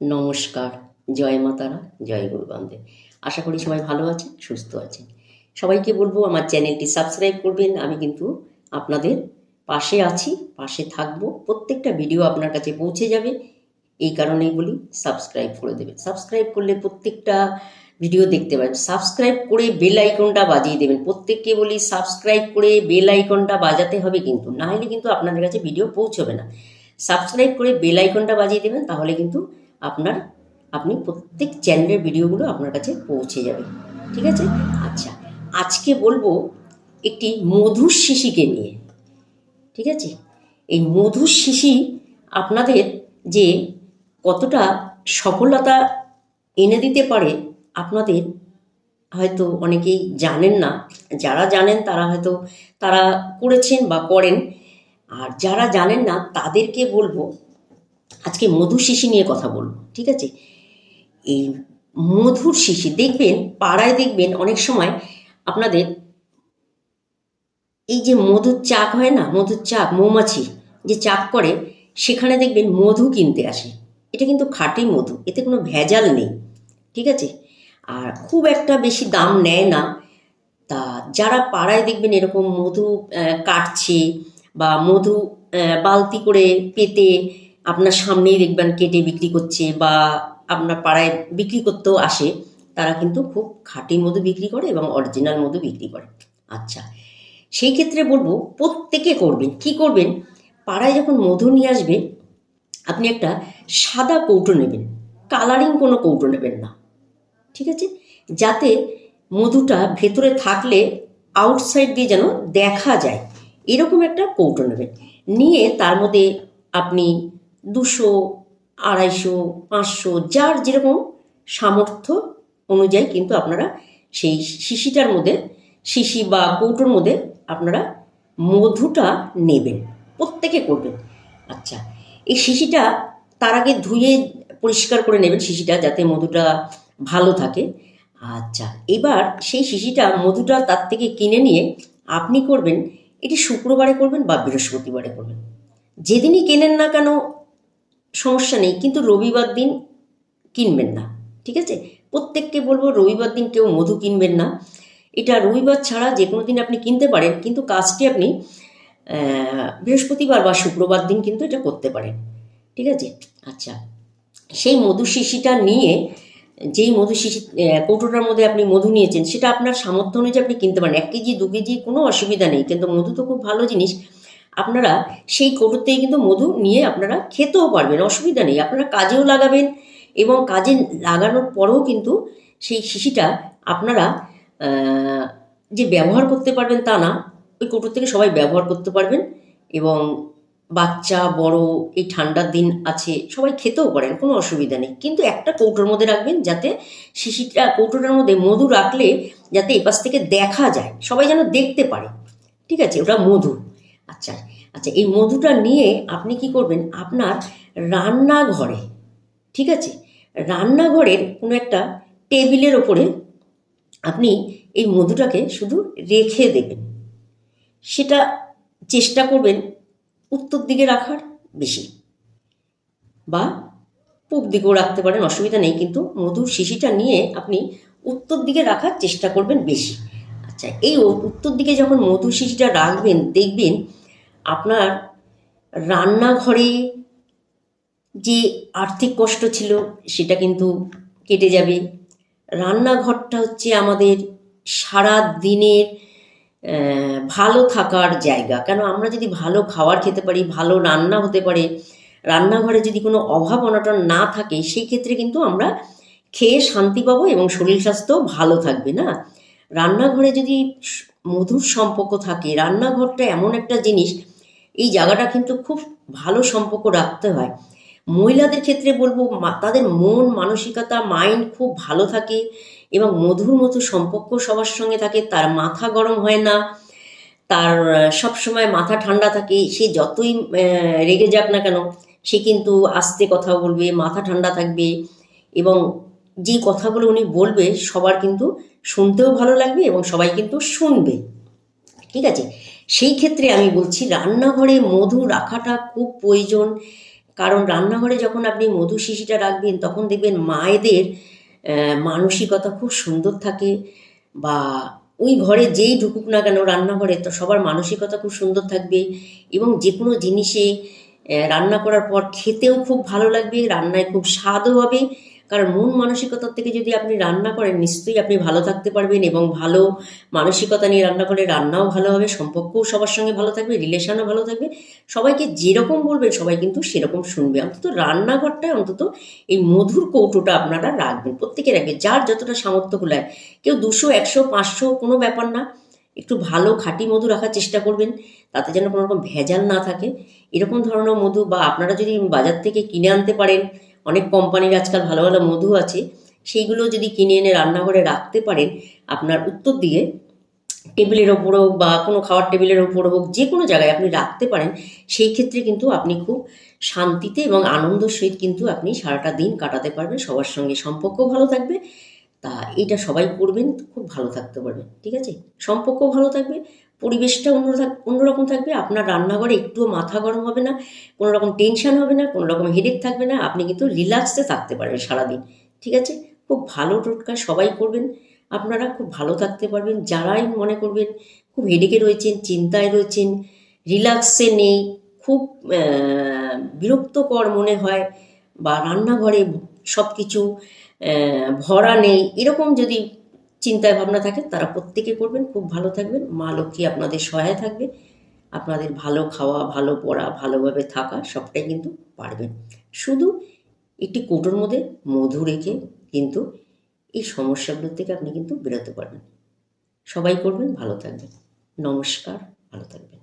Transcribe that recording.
নমস্কার, জয় মাতারা, জয় গুরু বান্ধব আশা করি সবাই ভালো আছেন, সুস্থ আছেন। সবাইকে বলব, আমার চ্যানেলটি সাবস্ক্রাইব করবেন। আমি কিন্তু আপনাদের পাশে আছি, পাশে থাকব। প্রত্যেকটা ভিডিও আপনার কাছে পৌঁছে যাবে। এই কারণেই বলি, সাবস্ক্রাইব করে দেবেন। সাবস্ক্রাইব করলে প্রত্যেকটা ভিডিও দেখতে পাবেন। সাবস্ক্রাইব করে বেল আইকনটা বাজিয়ে দেবেন। প্রত্যেককে বলি, সাবস্ক্রাইব করে বেল আইকনটা বাজাতে হবে কিন্তু। না হলে কিন্তু আপনাদের কাছে ভিডিও পৌঁছবে না। সাবস্ক্রাইব করে বেল আইকনটা বাজিয়ে দেবেন, তাহলে কিন্তু আপনার, আপনি প্রত্যেক চ্যানেলের ভিডিওগুলো আপনার কাছে পৌঁছে যাবে। ঠিক আছে? আচ্ছা আজকে বলব একটি মধুর শিশিকে নিয়ে। ঠিক আছে? এই মধুর শিশি আপনাদের যে কতটা সফলতা এনে দিতে পারে, আপনাদের হয়তো অনেকেই জানেন না। যারা জানেন, তারা হয়তো, তারা করেছেন বা করেন। আর যারা জানেন না, তাদেরকে বলব, আজকে মধু শিশি নিয়ে কথা বলব, ঠিক আছে? এই মধুর শিশি, দেখবেন, পাড়ায় দেখবেন অনেক সময় আপনাদের এই যে মধুর চাক হয় না, মধুর চাক, মৌমাছি যে চাক করে, সেখানে দেখবেন মধু কিনতে আসে। এটা কিন্তু খাঁটি মধু, এতে কোনো ভেজাল নেই, ঠিক আছে? আর খুব একটা বেশি দাম নেয় না। তা যারা পাড়ায় দেখবেন এরকম মধু কাটছে বা মধু বালতি করে পেতে আপনার সামনেই দেখবেন কেটে বিক্রি করছে বা আপনার পাড়ায় বিক্রি করতেও আসে, তারা কিন্তু খুব খাঁটি মধু বিক্রি করে এবং অরিজিনাল মধু বিক্রি করে। আচ্ছা সেই ক্ষেত্রে বলব প্রত্যেকে করবেন। কি করবেন? পাড়ায় যখন মধু নিয়ে আসবে, আপনি একটা সাদা কৌটো নেবেন। কালারিং কোনো কৌটো নেবেন না। ঠিক আছে? যাতে মধুটা ভেতরে থাকলে আউটসাইড দিয়ে যেন দেখা যায়। এরকম একটা কৌটো নেবেন। নিয়ে তার মধ্যে আপনি দুশো, আড়াইশো, পাঁচশো, যার যেরকম সামর্থ্য অনুযায়ী কিন্তু আপনারা সেই শিশিটার মধ্যে, শিশি বা কৌটোর মধ্যে আপনারা মধুটা নেবেন, প্রত্যেকে করবেন। আচ্ছা এই শিশিটা তার আগে ধুয়ে পরিষ্কার করে নেবেন শিশিটা যাতে মধুটা ভালো থাকে। আচ্ছা এবার সেই শিশিটা মধুটা তার থেকে কিনে নিয়ে আপনি করবেন এটি শুক্রবারে করবেন বা বৃহস্পতিবারে করবেন। যেদিনই কেনেন না কেন সমস্যা নেই, কিন্তু রবিবার দিন কিনবেন না, ঠিক আছে? প্রত্যেককে বলব রবিবার দিন কেউ মধু কিনবেন না। এটা রবিবার ছাড়া যে কোনো দিন আপনি কিনতে পারেন, কিন্তু কাজটি আপনি বৃহস্পতিবার বা শুক্রবার দিন কিন্তু এটা করতে পারেন, ঠিক আছে? আচ্ছা সেই মধু শিশিটা নিয়ে যেই মধু শিশি কৌটোটার মধ্যে আপনি মধু নিয়েছেন, সেটা আপনার সামর্থ্য অনুযায়ী আপনি কিনতে পারেন। এক কেজি, দু কেজি কোনো অসুবিধা নেই, কিন্তু মধু তো খুব ভালো জিনিস। আপনারা সেই কৌটোর থেকে কিন্তু মধু নিয়ে আপনারা খেতেও পারবেন, অসুবিধা নেই। আপনারা কাজেও লাগাবেন এবং কাজে লাগানোর পরেও কিন্তু সেই শিশিটা আপনারা যে ব্যবহার করতে পারবেন তা না, ওই কৌটোর থেকে সবাই ব্যবহার করতে পারবেন এবং বাচ্চা, বড়, এই ঠান্ডার দিন আছে, সবাই খেতেও পারেন, কোনো অসুবিধা নেই। কিন্তু একটা কৌটোর মধ্যে রাখবেন যাতে শিশিটা কৌটোটার মধ্যে মধু রাখলে যাতে এপাশ থেকে দেখা যায়, সবাই যেন দেখতে পারে। ঠিক আছে, ওটা মধু। আচ্ছা আচ্ছা এই মধুটা নিয়ে আপনি কি করবেন, আপনার রান্নাঘরে, ঠিক আছে, রান্নাঘরের কোনো একটা টেবিলের ওপরে আপনি এই মধুটাকে শুধু রেখে দেবেন। সেটা চেষ্টা করবেন উত্তর দিকে রাখার বেশি। বা পূব দিকেও রাখতে পারেন, অসুবিধা নেই, কিন্তু মধুর শিশিটা নিয়ে আপনি উত্তর দিকে রাখার চেষ্টা করবেন বেশি। আচ্ছা এই উত্তর দিকে যখন মধুর শিশিটা রাখবেন, দেখবেন আপনার রান্নাঘরে যে আর্থিক কষ্ট ছিল, সেটা কিন্তু কেটে যাবে। রান্নাঘরটা হচ্ছে আমাদের সারা দিনের ভালো থাকার জায়গা। কেন আমরা যদি ভালো খাবার খেতে পারি, ভালো রান্না হতে পারে, রান্নাঘরে যদি কোনো অভাব অনটন না থাকে, সেই ক্ষেত্রে কিন্তু আমরা খেয়ে শান্তি পাবো এবং শরীর স্বাস্থ্য ভালো থাকবে না। রান্নাঘরে যদি মধুর সম্পর্ক থাকে, রান্নাঘরটা এমন একটা জিনিস, এই জায়গাটা কিন্তু খুব ভালো সম্পর্ক রাখতে হয়। মহিলাদের ক্ষেত্রে বলব তাদের মন, মানসিকতা, মাইন্ড খুব ভালো থাকে। এবং মধুর মতো সম্পর্ক সবার সঙ্গে থাকে, তার মাথা গরম হয় না, তার সব সময় মাথা ঠান্ডা থাকে, সে যতই রেগে যাক না কেন, সে কিন্তু আস্তে কথা বলবে, মাথা ঠান্ডা থাকবে এবং যে কথাগুলো উনি বলবে সবার কিন্তু শুনতেও ভালো লাগবে এবং সবাই কিন্তু শুনবে। ঠিক আছে? সেই ক্ষেত্রে আমি বলছি, রান্নাঘরে মধু রাখাটা খুব প্রয়োজন। কারণ রান্নাঘরে যখন আপনি মধু শিশিটা রাখবেন, তখন দেখবেন মায়েদের মানসিকতা খুব সুন্দর থাকে বা ওই ঘরে যেই ঢুকুক না কেন রান্নাঘরে তো সবার মানসিকতা খুব সুন্দর থাকবে এবং যে কোনো জিনিসে রান্না করার পর খেতেও খুব ভালো লাগবে, রান্নায় খুব স্বাদও হবে কারণ মন মানসিকতার থেকে যদি আপনি রান্না করেন, নিশ্চয়ই আপনি ভালো থাকতে পারবেন এবং ভালো মানসিকতা নিয়ে রান্না করে রান্নাও ভালো হবে, সম্পর্কও সবার সঙ্গে ভালো থাকবে, রিলেশনও ভালো থাকবে। সবাইকে যেরকম বলবেন, সবাই কিন্তু সেরকম শুনবে। অন্তত রান্নাঘরটায় অন্তত এই মধুর কৌটোটা আপনারা রাখবেন। প্রত্যেকে রাখবেন যার যতটা সামর্থ্য কুলায় কেউ দুশো, একশো, পাঁচশো, কোনো ব্যাপার না। একটু ভালো খাঁটি মধু রাখার চেষ্টা করবেন, তাতে যেন কোনো রকম ভেজাল না থাকে। এরকম ধরনের মধু বা আপনারা যদি বাজার থেকে কিনে আনতে পারেন অনেক কোম্পানির আজকাল ভালো ভালো মধু আছে, সেইগুলো যদি কিনে এনে রান্নাঘরে রাখতে পারেন, আপনার উত্তর দিয়ে টেবিলের ওপর হোক বা কোনো খাওয়ার টেবিলের ওপর হোক, যে কোনো জায়গায় আপনি রাখতে পারেন, সেই ক্ষেত্রে কিন্তু আপনি খুব শান্তিতে এবং আনন্দের সহিত কিন্তু আপনি সারাটা দিন কাটাতে পারবেন। সবার সঙ্গে সম্পর্ক ভালো থাকবে তা এটা সবাই করবেন, খুব ভালো থাকতে পারবেন, ঠিক আছে? সম্পর্ক ভালো থাকবে, পরিবেশটা অন্য অন্যরকম থাকবে, আপনার রান্নাঘরে একটুও মাথা গরম হবে না কোনো রকম টেনশন হবে না কোনো রকম হেডেক থাকবে না, আপনি কিন্তু রিল্যাক্সে থাকতে পারবেন সারাদিন, ঠিক আছে? খুব ভালো টোটকা সবাই করবেন, আপনারা খুব ভালো থাকতে পারবেন, যারাই মনে করবেন খুব হেডেকে রয়েছেন, চিন্তায় রয়েছেন রিল্যাক্সে নেই, খুব বিরক্তকর মনে হয়, বা রান্নাঘরে সব কিছু ভরা নেই। এরকম যদি চিন্তায় ভাবনা থাকে, তারা প্রত্যেকে করবেন। খুব ভালো থাকবেন। মা লক্ষ্মী আপনাদের সহায় থাকবে। আপনাদের ভালো খাওয়া, ভালো পড়া, ভালোভাবে থাকা সবটাই কিন্তু পারবেন। শুধু একটি কৌটোর মধ্যে মধু রেখে কিন্তু এই সমস্যাগুলোর থেকে আপনি কিন্তু বেরোতে পারবেন। সবাই করবেন, ভালো থাকবেন। নমস্কার, ভালো থাকবেন।